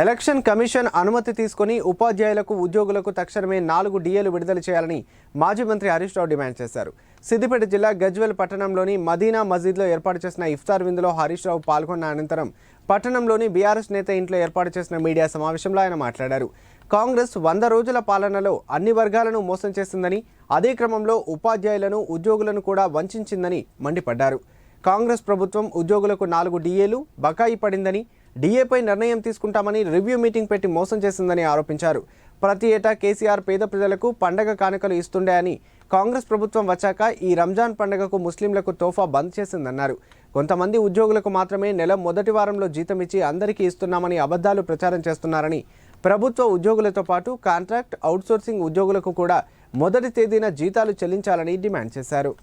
Election commission అనుమతి తీసుకుని ఉపాధ్యాయులకు ఉద్యోగులకు తక్షణమే నాలుగు డిఏలు విడుదల చేయాలని మాజీ మంత్రి హరీష్ రావు డిమాండ్ చేశారు. సిద్దిపేట జిల్లా గజ్వెల్ పట్టణంలోని మదీనా మసీద్లో ఏర్పాటు చేసిన ఇఫ్తార్ విందులో హరీష్ రావు పాల్గొన్న అనంతరం పట్టణంలోని బీఆర్ఎస్ నేత ఇంట్లో ఏర్పాటు చేసిన మీడియా సమావేశంలో ఆయన మాట్లాడారు. కాంగ్రెస్ వంద రోజుల పాలనలో అన్ని వర్గాలను మోసం చేసిందని అదే క్రమంలో ఉపాధ్యాయులను ఉద్యోగులను కూడా వంచిందని మండిపడ్డారు. కాంగ్రెస్ ప్రభుత్వం ఉద్యోగులకు నాలుగు డిఏలు బకాయి పడిందని డిఏపై నిర్ణయం తీసుకుంటామని రివ్యూ మీటింగ్ పెట్టి మోసం చేసిందని ఆరోపించారు. ప్రతి ఏటా కేసీఆర్ పేద ప్రజలకు పండగ కానుకలు ఇస్తుండే అని కాంగ్రెస్ ప్రభుత్వం వచ్చాక ఈ రంజాన్ పండగకు ముస్లింలకు తోఫా బంద్ చేసిందన్నారు. కొంతమంది ఉద్యోగులకు మాత్రమే నెల మొదటి వారంలో జీతం ఇచ్చి అందరికీ ఇస్తున్నామని అబద్ధాలు ప్రచారం చేస్తున్నారని ప్రభుత్వ ఉద్యోగులతో పాటు కాంట్రాక్ట్ అవుట్సోర్సింగ్ ఉద్యోగులకు కూడా మొదటి తేదీన జీతాలు చెల్లించాలని డిమాండ్ చేశారు.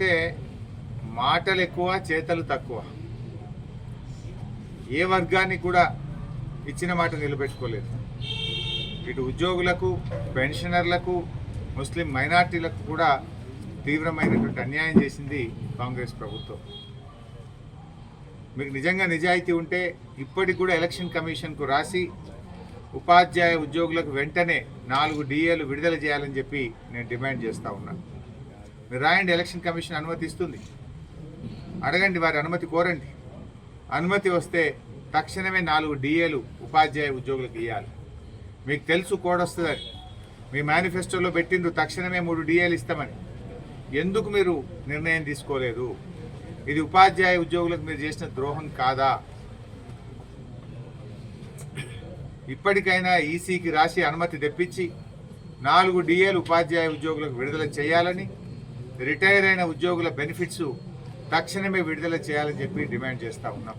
అంటే మాటలు ఎక్కువ చేతలు తక్కువ. ఏ వర్గానికి కూడా ఇచ్చిన మాట నిలబెట్టుకోలేదు. ఇటు ఉద్యోగులకు పెన్షనర్లకు ముస్లిం మైనార్టీలకు కూడా తీవ్రమైనటువంటి అన్యాయం చేసింది కాంగ్రెస్ ప్రభుత్వం. మీకు నిజంగా నిజాయితీ ఉంటే ఇప్పటికి కూడా ఎలక్షన్ కమిషన్కు రాసి ఉపాధ్యాయ ఉద్యోగులకు వెంటనే నాలుగు డిఏలు విడుదల చేయాలని చెప్పి నేను డిమాండ్ చేస్తూ ఉన్నాను మీరు రాయండి ఎలక్షన్ కమిషన్ అనుమతి ఇస్తుంది అడగండి వారి అనుమతి కోరండి. అనుమతి వస్తే తక్షణమే నాలుగు డిఏలు ఉపాధ్యాయ ఉద్యోగులకు ఇవ్వాలి మీకు తెలుసు కోడొస్తుందని మీ మేనిఫెస్టోలో పెట్టిండ్రు తక్షణమే మూడు డిఏలు ఇస్తామని. ఎందుకు మీరు నిర్ణయం తీసుకోలేదు? ఇది ఉపాధ్యాయ ఉద్యోగులకు మీరు చేసిన ద్రోహం కాదా? ఇప్పటికైనా ఈసీకి రాసి అనుమతి తెప్పించి నాలుగు డిఏలు ఉపాధ్యాయ ఉద్యోగులకు విడుదల చేయాలని రిటైర్ అయిన ఉద్యోగుల బెనిఫిట్స్ తక్షణమే విడుదల చేయాలని చెప్పి డిమాండ్ చేస్తూ ఉన్నాం.